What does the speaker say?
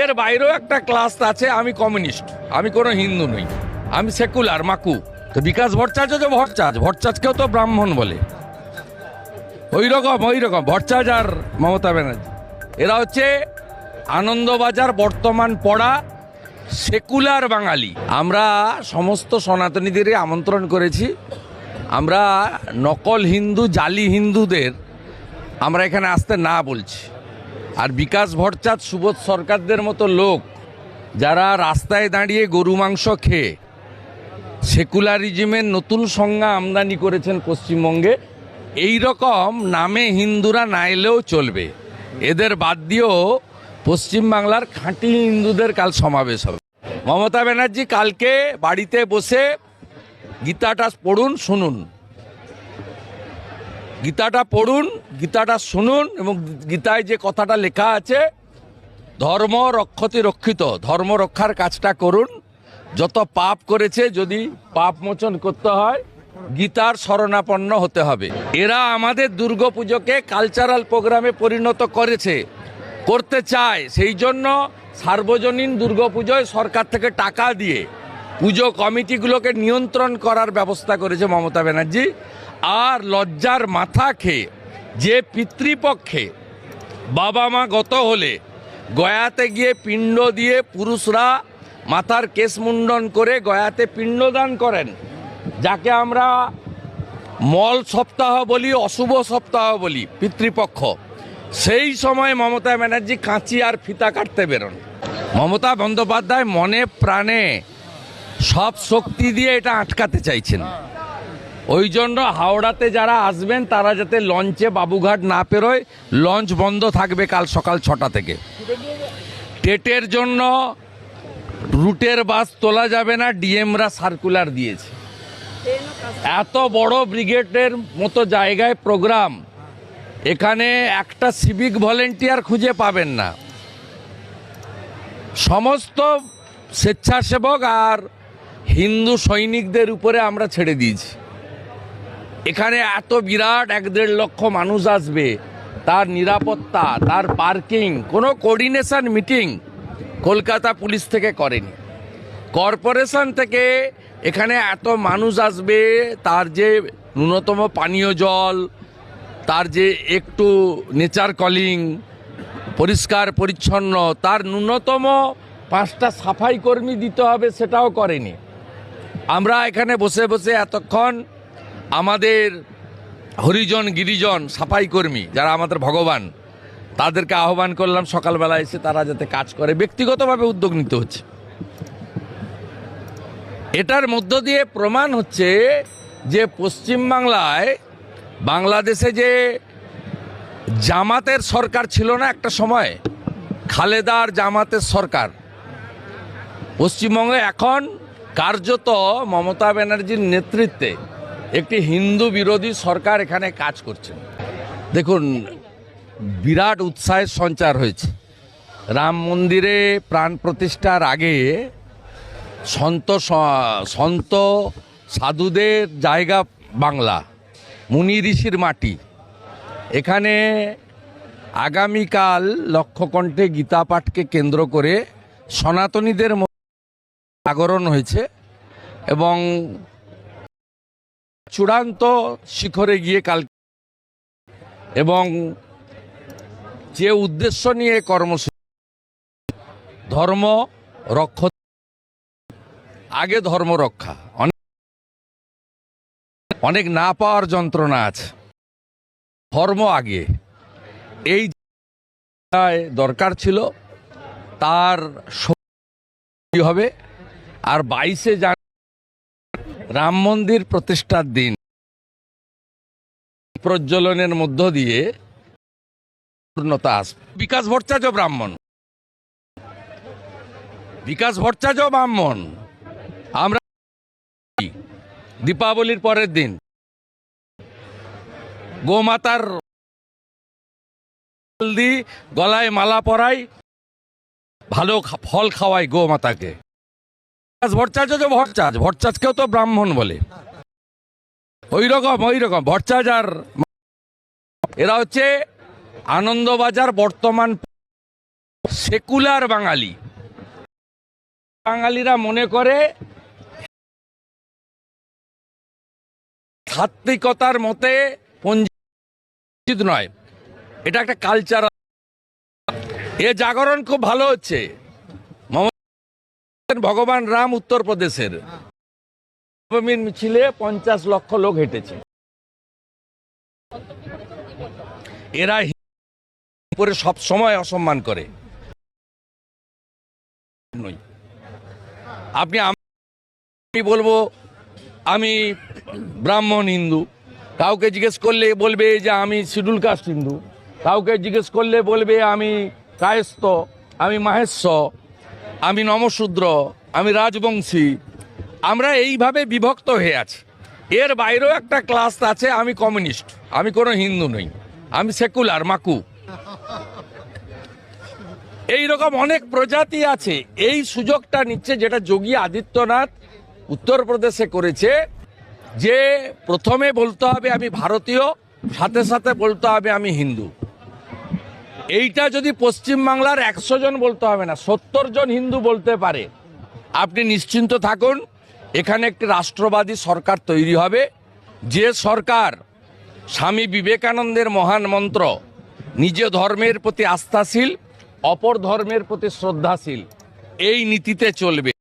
এর বাইরেও একটা ক্লাস আছে, আমি কমিউনিস্ট আমি কোনো হিন্দু নই। আমি সেকুলার মাকু। তো বিকাশ ভট্টাচার্য যে ভট্টাচ, ভট্টাচকেও তো ব্রাহ্মণ বলে। ওই রকম ওই রকম ভট্টাচ আর মমতা ব্যানার্জি। এরা হচ্ছে আনন্দবাজার বর্তমান পড়া সেকুলার বাঙালি। আমরা সমস্ত সনাতনীদের আমন্ত্রণ করেছি। আমরা নকল হিন্দু, জালি হিন্দুদের আমরা এখানে আসতে না বলছি। আর বিকাশ ভট্টাচ সুবোধ সরকারদের মতো লোক যারা রাস্তায় দাঁড়িয়ে গরু মাংস খেয়ে সেকুলারিজমের নতুন সংজ্ঞা আমদানি করেছেন পশ্চিমবঙ্গে, এই রকম নামে হিন্দুরা না এলেও চলবে। এদের বাদ দিয়েও পশ্চিমবাংলার খাঁটি হিন্দুদের কাল সমাবেশ হবে। মমতা ব্যানার্জি কালকে বাড়িতে বসে গীতাটা পড়ুন, শুনুন। গীতাটা পড়ুন, গীতাটা শুনুন এবং গীতায় যে কথাটা লেখা আছে, ধর্ম রক্ষতি রক্ষিত, ধর্ম রক্ষার কাজটা করুন। যত পাপ করেছে, যদি পাপ মোচন করতে হয়, গীতার শরণাপন্ন হতে হবে। এরা আমাদের দুর্গাপুজোকে কালচারাল প্রোগ্রামে পরিণত করেছে, করতে চায়। সেই জন্য সার্বজনীন দুর্গাপুজোয় সরকার থেকে টাকা দিয়ে পুজো কমিটিগুলোকে নিয়ন্ত্রণ করার ব্যবস্থা করেছে মমতা ব্যানার্জি। আর লজ্জার মাথা খেয়ে, যে পিতৃপক্ষে বাবা মা গত হলে গয়াতে গিয়ে পিণ্ড দিয়ে পুরুষরা মাথার কেশ মুন্ডন করে গয়াতে পিণ্ডদান করেন, যাকে আমরা মল সপ্তাহ বলি, অশুভ সপ্তাহ বলি, পিতৃপক্ষ। সেই সময় মমতা ব্যানার্জি কাঁচি আর ফিতা কাটতে বেরোন। মমতা বন্দ্যোপাধ্যায় মনে প্রাণে সব শক্তি দিয়ে এটা আটকাতে চাইছেন। ওই জন্য হাওড়াতে যারা আসবেন, তারা যাতে লঞ্চে বাবুঘাট না পেরোয়, লঞ্চ বন্ধ থাকবে কাল সকাল ছটা থেকে। টেটের জন্য রুটের বাস তোলা যাবে না, ডিএমরা সার্কুলার দিয়েছে। এত বড় ব্রিগেডের মতো জায়গায় প্রোগ্রাম, এখানে একটা সিভিক ভলেন্টিয়ার খুঁজে পাবেন না। সমস্ত স্বেচ্ছাসেবক আর হিন্দু সৈনিকদের উপরে আমরা ছেড়ে দিয়েছি। এখানে এত বিরাট এক দেড় লক্ষ মানুষ আসবে। তার নিরাপত্তা, তার পার্কিং, কোনো কোঅর্ডিনেশন মিটিং কলকাতা পুলিশ থেকে করেনি। কর্পোরেশন থেকে এখানে এত মানুষ আসবে, তার যে ন্যূনতম পানীয় জল, তার যে একটু নেচার কলিং পরিষ্কার, পরিচ্ছন্ন, তার ন্যূনতম পাঁচটা সাফাই কর্মী দিতে হবে সেটাও করেনি। আমরা এখানে বসে বসে এতক্ষণ আমাদের হরিজন, গিরিজন সাফাই কর্মী যারা আমাদের ভগবান, তাদেরকে আহ্বান করলাম সকালবেলা এসে তারা যাতে কাজ করে। ব্যক্তিগতভাবে উদ্যোগ নিতে হচ্ছে। এটার মধ্য দিয়ে প্রমাণ হচ্ছে যে পশ্চিমবাংলায় বাংলাদেশে যে জামাতের সরকার ছিল না একটা সময়, খালেদার জামাতের সরকার। পশ্চিমবঙ্গে এখন কার্যত মমতা ব্যানার্জির নেতৃত্বে একটি হিন্দু বিরোধী সরকার এখানে কাজ করছে দেখুন, বিরাট উৎসাহের সঞ্চার হয়েছে। রাম মন্দিরে প্রাণ প্রতিষ্ঠার আগে সন্ত সন্ত সাধুদের জায়গা বাংলা, মুনি ঋষির মাটি। এখানে আগামীকাল লক্ষ্যকণ্ঠে গীতা পাঠকে কেন্দ্র করে সনাতনীদের জাগরণ হয়েছে এবং চূড়ান্ত শিখরে গিয়ে কাল এবং যে উদ্দেশ্য নিয়ে কর্মসূচি, ধর্ম রক্ষ, আগে ধর্ম রক্ষা। অনেক অনেক না পাওয়ার যন্ত্রণা আছে। ধর্ম আগে। এই দরকার ছিল, তার হবে? আর বাইশে জান রাম মন্দির প্রতিষ্ঠার দিন প্রজ্বলনের মধ্য দিয়ে পূর্ণতা আসবে। বিকাশ ভট্টাচার্য ব্রাহ্মণ। বিকাশ ভট্টাচার্য ব্রাহ্মণ। আমরা দীপাবলির পরের দিন গোমাতার দি গলায় মালা পরাই ভালো ফল খাওয়াই গোমাতাকে। তো ব্রাহ্মণ বলে। ওই রকম ওই রকম। আর এরা হচ্ছে আনন্দবাজার বর্তমান সেকুলার বাঙালি। বাঙালিরা মনে করে সাত্বিকতার মতে পঞ্জিত নয়। এটা একটা কালচার এ জাগরণ খুব ভালো হচ্ছে। ভগবান রাম উত্তরপ্রদেশের মিছিলে পঞ্চাশ লক্ষ লোক হেঁটেছে। এরা করে সব সময় অসম্মান করে। আপনি আমি বলব, আমি ব্রাহ্মণ হিন্দু। কাউকে জিজ্ঞেস করলে বলবে যে আমি শিডিউল কাস্ট হিন্দু। কাউকে জিজ্ঞেস করলে বলবে আমি কায়স্থ, আমি মাহেশ্ব আমি নমশূদ্র, আমি রাজবংশী। আমরা এইভাবে বিভক্ত হয়ে আছি। এর বাইরেও একটা ক্লাস আছে, আমি কমিউনিস্ট আমি কোনো হিন্দু নই। আমি সেকুলার মাকু। এই রকম অনেক প্রজাতি আছে। এই সুযোগটা নিচ্ছে যেটা যোগী আদিত্যনাথ উত্তরপ্রদেশে করেছে, যে প্রথমে বলতে হবে আমি ভারতীয়, সাথে সাথে বলতে হবে আমি হিন্দু। এইটা যদি পশ্চিমবাংলার একশো জন বলতে হবে না, সত্তর জন হিন্দু বলতে পারে। আপনি নিশ্চিন্ত থাকুন, এখানে একটি রাষ্ট্রবাদী সরকার তৈরি হবে। যে সরকার স্বামী বিবেকানন্দের মহান মন্ত্র, নিজ ধর্মের প্রতি আস্থাশীল, অপর ধর্মের প্রতি শ্রদ্ধাশীল, এই নীতিতে চলবে।